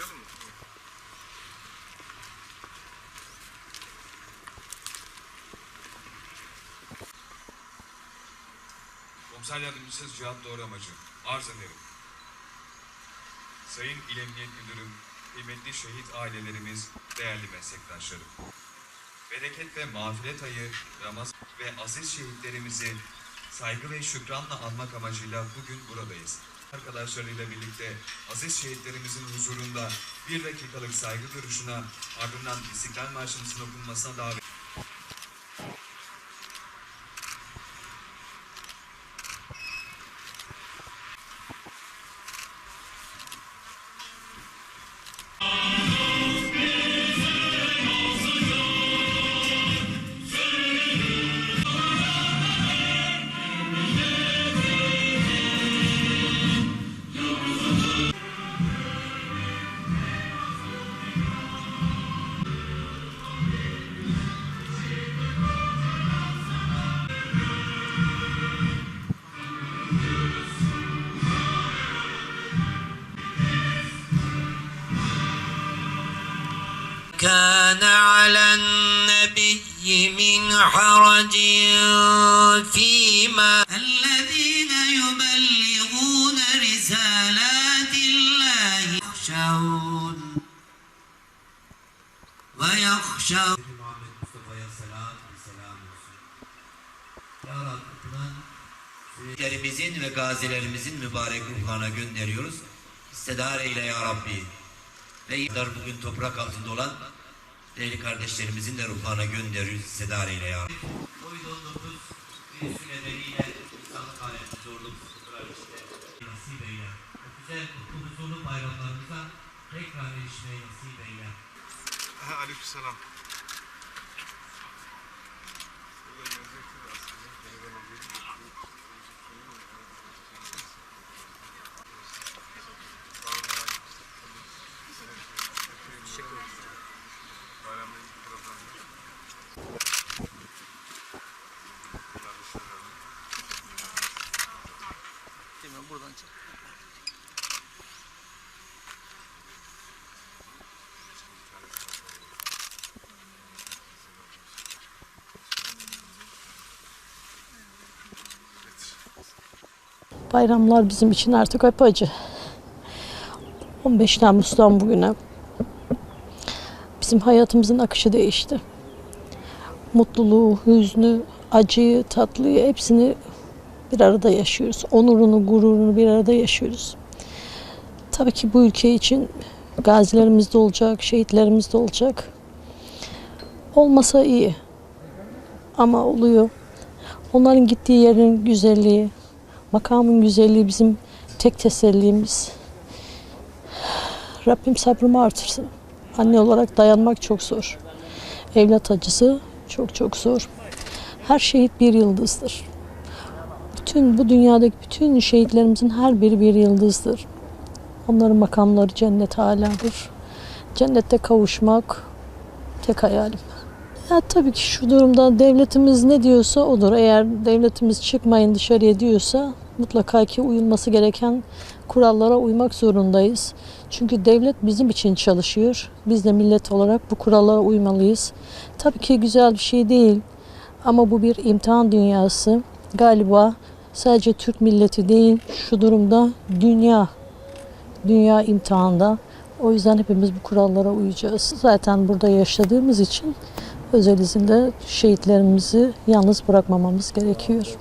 Başlayalım mı? Komiser Yardımcısı Cihat Doğru Amacı. Arz ederim. Sayın İl Emniyet Müdürüm, kıymetli şehit ailelerimiz, değerli meslektaşlarım. Bereket ve mağfiret ayı, Ramazan ve aziz şehitlerimizi saygı ve şükranla anmak amacıyla bugün buradayız. Arkadaşlarıyla birlikte aziz şehitlerimizin huzurunda bir dakikalık saygı duruşuna ardından İstiklal Marşımızın okunmasına davet كان على النبي من حرج فيما الذين يبلغون رسالات الله يخشون ويخشون Muhammed Mustafa'ya selam ve selam olsun. Ya Rabbi okunan Şehitlerimizin ve gazilerimizin mübarek ruhlarına gönderiyoruz. İstidar eyle ya Rabbi. Ve bugün toprak altında olan değerli kardeşlerimizin de ruhlarına gönderiyoruz. Sedar eyle ya. Covid-19 virüsü nedeniyle insanlık alemi zorluk, işte nasip eyle. Güzel huzurlu bayramlarımıza tekrar erişmeyi nasip eyle. Aleykümselam. Bayramlar bizim için artık hep acı. 15 Temmuz'dan bugüne bizim hayatımızın akışı değişti. Mutluluğu, hüznü, acıyı, tatlıyı hepsini bir arada yaşıyoruz. Onurunu, gururunu bir arada yaşıyoruz. Tabii ki bu ülke için gazilerimiz de olacak, şehitlerimiz de olacak. Olmasa iyi. Ama oluyor. Onların gittiği yerin güzelliği, makamın güzelliği bizim tek tesellimiz. Rabbim sabrımı artırsın. Anne olarak dayanmak çok zor. Evlat acısı çok çok zor. Her şehit bir yıldızdır. Bütün bu dünyadaki bütün şehitlerimizin her biri bir yıldızdır. Onların makamları cennet haladır. Cennette kavuşmak tek hayalim. Ya tabii ki şu durumda devletimiz ne diyorsa odur. Eğer devletimiz çıkmayın dışarıya diyorsa mutlaka ki uyulması gereken kurallara uymak zorundayız. Çünkü devlet bizim için çalışıyor. Biz de millet olarak bu kurallara uymalıyız. Tabii ki güzel bir şey değil. Ama bu bir imtihan dünyası. Galiba sadece Türk milleti değil şu durumda dünya dünya imtihanda. O yüzden hepimiz bu kurallara uyacağız. Zaten burada yaşadığımız için özel izinle şehitlerimizi yalnız bırakmamamız gerekiyor.